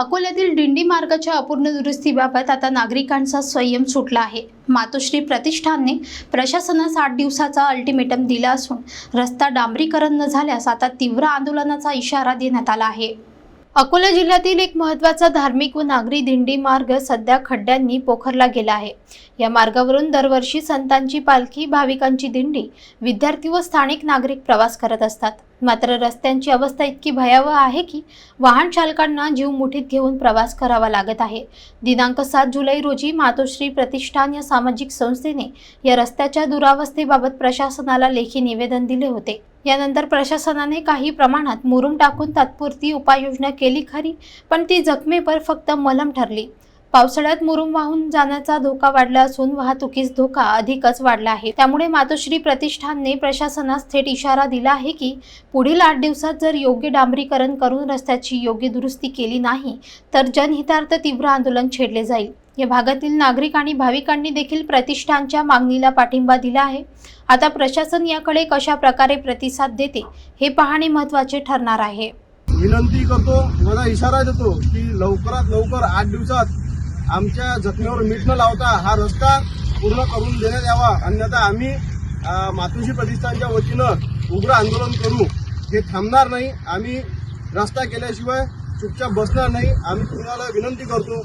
अकोल्यातील दिंडी मार्गाच्या अपूर्ण दुरुस्तीबाबत आता नागरिकांचा संयम सुटला आहे. मातोश्री प्रतिष्ठानने प्रशासनास आठ दिवसाचा अल्टिमेटम दिला असून रस्ता डांबरीकरण न झाल्यास आता तीव्र आंदोलनाचा इशारा देण्यात आला आहे. अकोला जिल्ह्यातील एक महत्त्वाचा धार्मिक व नागरी दिंडी मार्ग सध्या खड्ड्यांनी पोखरला गेला आहे. या मार्गावरून दरवर्षी संतांची पालखी भाविकांची दिंडी विद्यार्थी व स्थानिक नागरिक प्रवास करत असतात. मात्र रस्त्यांची अवस्था इतकी भयावह आहे की वाहन चालकांना जीव मुठीत घेऊन प्रवास करावा लागत आहे. दिनांक सात जुलै रोजी मातोश्री प्रतिष्ठान या सामाजिक संस्थेने या रस्त्याच्या दुरावस्थेबाबत प्रशासनाला लेखी निवेदन दिले होते. यानंतर प्रशासनाने काही प्रमाणात मुरुम टाकून तात्पुरती उपाययोजना केली खरी पण ती जखमेवर फक्त मलम ठरली. पावसाळ्यात मुरुम वाहून जाण्याचा धोका वाढला असून वाहतुकीस धोका अधिकच वाढला आहे. त्यामुळे मातोश्री प्रतिष्ठानने प्रशासनास थेट इशारा दिला आहे की पुढील आठ दिवसात जर योग्य डांबरीकरण करून रस्त्याची योग्य दुरुस्ती केली नाही तर जनहितार्थ तीव्र आंदोलन छेडले जाईल. या भागातील नागरिक आणि भाविकांनी देखील प्रतिष्ठानच्या मागणीला पाठिंबा दिला आहे. आता प्रशासन याकडे कशा प्रकारे प्रतिसाद देते हे पाहणे महत्त्वाचे ठरणार आहे. विनंती करतो माझा इशारा देतो की लवकरात लवकर आठ दिवसात आमच्या जखमेवर मीठ न लावता हा रस्ता पूर्ण करून देण्यात यावा. अन्यथा आम्ही मातोश्री प्रतिष्ठानच्या वतीनं उग्र आंदोलन करू. हे थांबणार नाही. आम्ही रस्ता केल्याशिवाय चुपचाप बसणार नाही. आम्ही तुम्हाला विनंती करतो